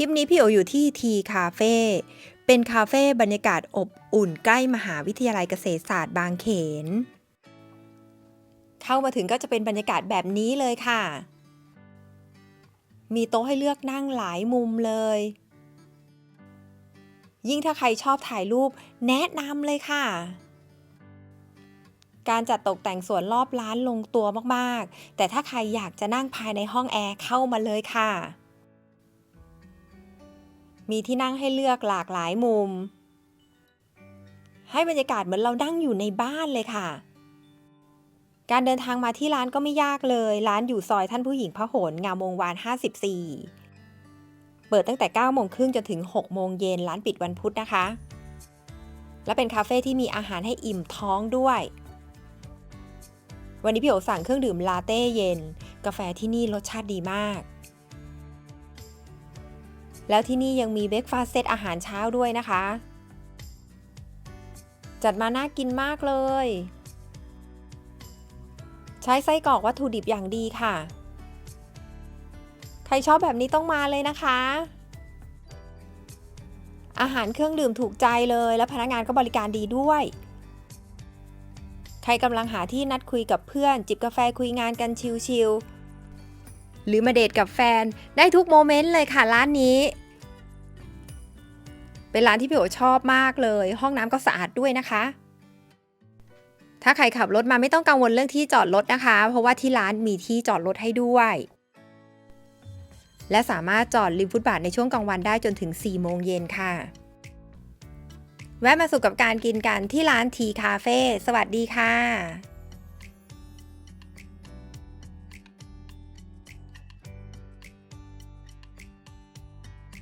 คลิปนี้พี่โออยู่ที่ทีคาเฟ่เป็นคาเฟ่บรรยากาศอบอุ่นใกล้มหาวิทยาลัยเกษตรศาสตร์บางเขน เข้ามาถึงก็จะเป็นบรรยากาศแบบนี้เลยค่ะ มีโต๊ะให้เลือกนั่งหลายมุมเลย ยิ่งถ้าใครชอบถ่ายรูปแนะนำเลยค่ะการจัดตกแต่งสวนรอบร้านลงตัวมาก ๆ แต่ถ้าใครอยากจะนั่งภายในห้องแอร์เข้ามาเลยค่ะ มีที่นั่งให้เลือกหลากหลายมุม ให้บรรยากาศเหมือนเรานั่งอยู่ในบ้านเลยค่ะ การเดินทางมาที่ร้านก็ไม่ยากเลย ร้านอยู่ซอยท่านผู้หญิงพหลงามวงวาน 54 เปิดตั้งแต่9โมงครึ่งจนถึง6โมงเย็นร้านปิดวันพุธนะคะ และเป็นคาเฟ่ที่มีอาหารให้อิ่มท้องด้วย วันนี้พี่โอสั่งเครื่องดื่มลาเต้เย็น กาแฟที่นี่รสชาติดีมาก แล้วที่นี่ยังมีเบรกฟาสเซตอาหารเช้าด้วยนะคะ จัดมาน่ากินมากเลย ใช้ไส้กรอกวัตถุดิบอย่างดีค่ะ ใครชอบแบบนี้ต้องมาเลยนะคะ อาหารเครื่องดื่มถูกใจเลยและพนักงานก็บริการดีด้วย ใครกำลังหาที่นัดคุยกับเพื่อน จิบกาแฟคุยงานกันชิลๆหรือมาเดทกับแฟนได้ทุกโมเมนต์เลยค่ะร้านนี้ เป็นร้านที่พี่โอชอบมากเลย ห้องน้ำก็สะอาดด้วยนะคะ ถ้าใครขับรถมาไม่ต้องกังวลเรื่องที่จอดรถนะคะ เพราะว่าที่ร้านมีที่จอดรถให้ด้วย และสามารถจอดริมฟุตบาทในช่วงกลางวันได้จนถึง 4 โมงเย็นค่ะ แวะมาสุขกับการกินกันที่ร้านทีคาเฟ่สวัสดีค่ะ